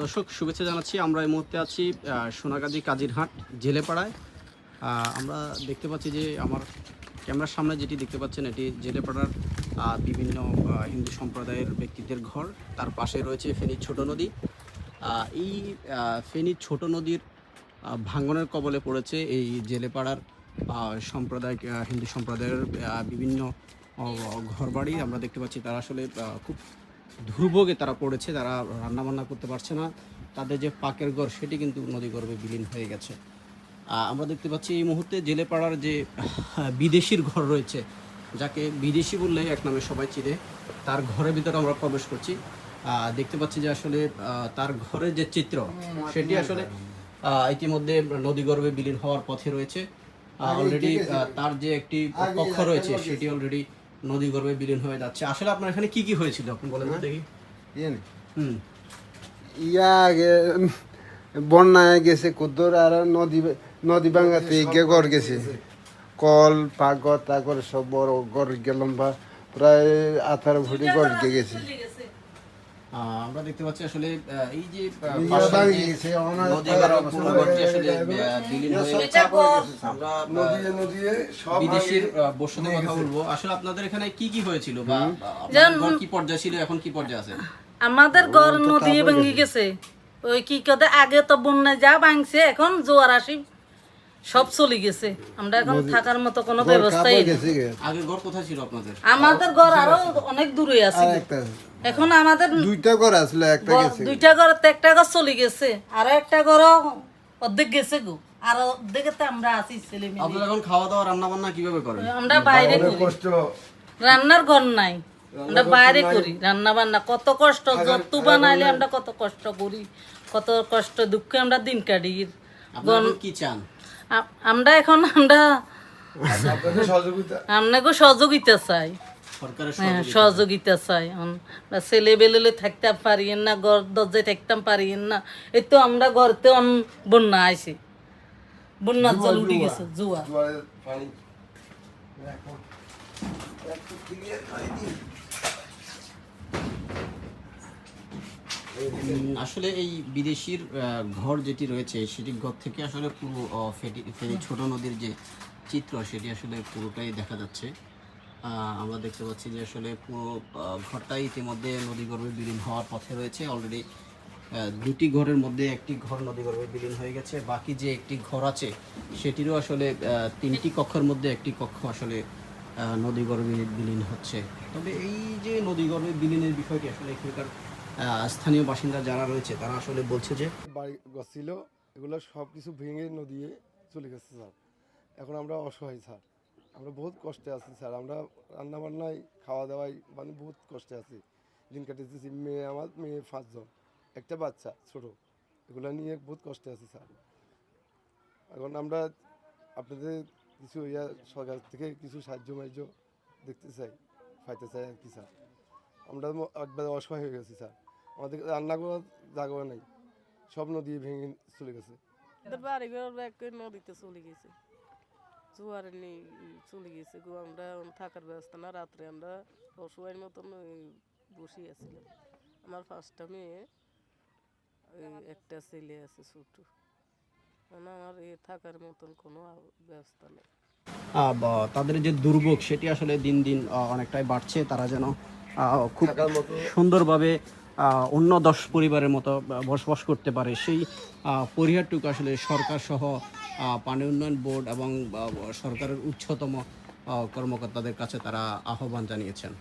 দর্শক, শুভেচ্ছা জানাচ্ছি। আমরা এই মুহূর্তে আছি সোনাগাজী কাজিরহাট জেলেপাড়ায়। আমরা দেখতে পাচ্ছি যে আমার ক্যামেরার সামনে যেটি দেখতে পাচ্ছেন, এটি জেলেপাড়ার বিভিন্ন হিন্দু সম্প্রদায়ের ব্যক্তিদের ঘর। তার পাশে রয়েছে ফেনী ছোট নদী। এই ফেনী ছোট নদীর ভাঙ্গনের কবলে পড়েছে এই জেলেপাড়ার সম্প্রদায় হিন্দু সম্প্রদায়ের বিভিন্ন ঘরবাড়ি। আমরা দেখতে পাচ্ছি তারা আসলে খুব দুর্ভোগে তারা পড়েছে তারা রান্নাবান্না করতে পারছে না। তাদের যে পাকের ঘর সেটি কিন্তু নদী গর্ভে বিলীন হয়ে গেছে। আমরা দেখতে পাচ্ছি এই মুহূর্তে জেলেপাড়ার যে বিদেশির ঘর রয়েছে যাকে বিদেশি বললে এক নামে সবাই চিনে তার ঘরের ভিতরে আমরা প্রবেশ করছি। দেখতে পাচ্ছি যে আসলে তার ঘরের যে চিত্র সেটি আসলে ইতিমধ্যে নদী গর্ভে বিলীন হওয়ার পথে রয়েছে। অলরেডি তার যে একটি কক্ষ রয়েছে সেটি অলরেডি নদী গর্ভে বিলীন হয়ে যাচ্ছে। আসলে আপনার এখানে কি কি হয়েছিল? আপনি বলেন তো দেখি। ইয়ে হুম। ইয়া আগে বন্যায় গেছে কুদ্দুর আর নদী নদী ভাঙাতে গিয়ে গড় গেছে। কল পাগর তাগর সব বড় গড় গেলাম বা প্রায় আঠারো ফুটি গড় গিয়ে গেছে। আমরা দেখতে পাচ্ছি আসলে এই যে বিদেশির কথা বলব। আসলে আপনাদের এখানে কি কি হয়েছিল বা কি পর্যায়ে ছিল এখন কি পর্যায়ে আছে? আমাদের ঘর নদী ভেঙে গেছে। ওই কি কথা আগে তো বন্যা যা ভাঙছে এখন জোয়ার আসি সব চলে গেছে। আমরা এখন থাকার মতো কোনো ব্যবস্থাই আগে ঘর কোথায় ছিল আপনাদের? আমাদের ঘর আরও অনেক দূরে আছে। এখন আমাদের দুইটা ঘর আসলে একটা গেছে। দুইটা ঘর তো একটা ঘর চলে গেছে। আর একটা ঘর অর্ধেক গেছে গো। আর অর্ধেকে তো আমরা আছি ছেলে মেয়ে। আপনারা এখন খাওয়া দাওয়া রান্না বান্না কীভাবে করেন? আমরা বাইরে করি। কষ্ট। রান্নার ঘর নাই। আমরা বাইরে করি রান্না বান্না কত কষ্ট যত বানাইলে আমরা কত কষ্ট করি কত কষ্ট দুঃখে আমরা দিন কাটি। আপনারা কি চান? আমরা এখন আমরা আপনাদের সহযোগিতা। আপনাকে সহযোগিতা চাই। সহযোগিতা চাই। আমরা ছেলে বেলেলে থাকতে পারি না ঘর দরজায় থাকতাম পারি না। এই তো আমরা ঘরতে অন বন্যা আইছি। বন্যার জল উঠে গেছে জুয়া। আসলে এই বিদেশির আহ, ঘর যেটি রয়েছে সেটি ঘর থেকে আসলে পুরো ফেটি ছোট নদীর যে চিত্র সেটি আসলে পুরোটাই দেখা যাচ্ছে। আমরা দেখতে পাচ্ছি যে আসলে পুরো আহ, ঘরটাই ইতিমধ্যে নদী গর্ভে বিলীন হওয়ার পথে রয়েছে। অলরেডি দুটি ঘরের মধ্যে একটি ঘর নদী গর্ভে বিলীন হয়ে গেছে। বাকি যে একটি ঘর আছে সেটিরও আসলে তিনটি কক্ষের মধ্যে একটি কক্ষ আসলে আহ, নদী গর্ভে বিলীন হচ্ছে। তবে এই যে নদী গর্ভে বিলীনের বিষয়টি আসলে এখানকার স্থানীয় বাসিন্দা যারা রয়েছে তারা আসলে বলছে যে বাড়ি ছিল এগুলো সব কিছু ভেঙে নদীয়ে চলে গেছে স্যার। এখন আমরা অসহায় স্যার। আমরা বহুত কষ্টে আছি, স্যার। আমরা রান্না বান্নায় খাওয়া দাওয়ায় মানে বহুত কষ্টে আছি। দিন কাটাতেছি, মেয়ে আমার মেয়ে পাঁচজন, একটা বাচ্চা ছোট। এগুলো নিয়ে বহুত কষ্টে আছি, স্যার। এখন আমরা আপনাদের কিছু ইয়া সরকার থেকে কিছু সাহায্য মাহ্য দেখতে চাই, পাইতে চাই আর কি, স্যার। আমরা একবারে অসহায় হয়ে গেছি, স্যার। আমাদের রান্না করার জায়গা নেই। সব নদী ভেঙে চলে গেছে। নদীতে চলে গেছে। জোয়ারে নেই চলে গেছে গো। আমরা থাকার ব্যবস্থা না রাত্রে আমরা অসহায়ের মতন বসে আছিলাম। আমার পাঁচটা মেয়ে একটা ছেলে আছে ছোট। আমার এ থাকার মতন কোনো ব্যবস্থা নেই। তাদের যে দুর্ভোগ সেটি আসলে দিন দিন অনেকটাই বাড়ছে। তারা যেন আহ, খুব সুন্দরভাবে অন্য দশ পরিবারের মতো বসবাস করতে পারে। সেই পরিহারটুকু আসলে সরকার সহ পানি উন্নয়ন বোর্ড এবং সরকারের উচ্চতম কর্মকর্তাদের কাছে তারা আহ্বান জানিয়েছেন।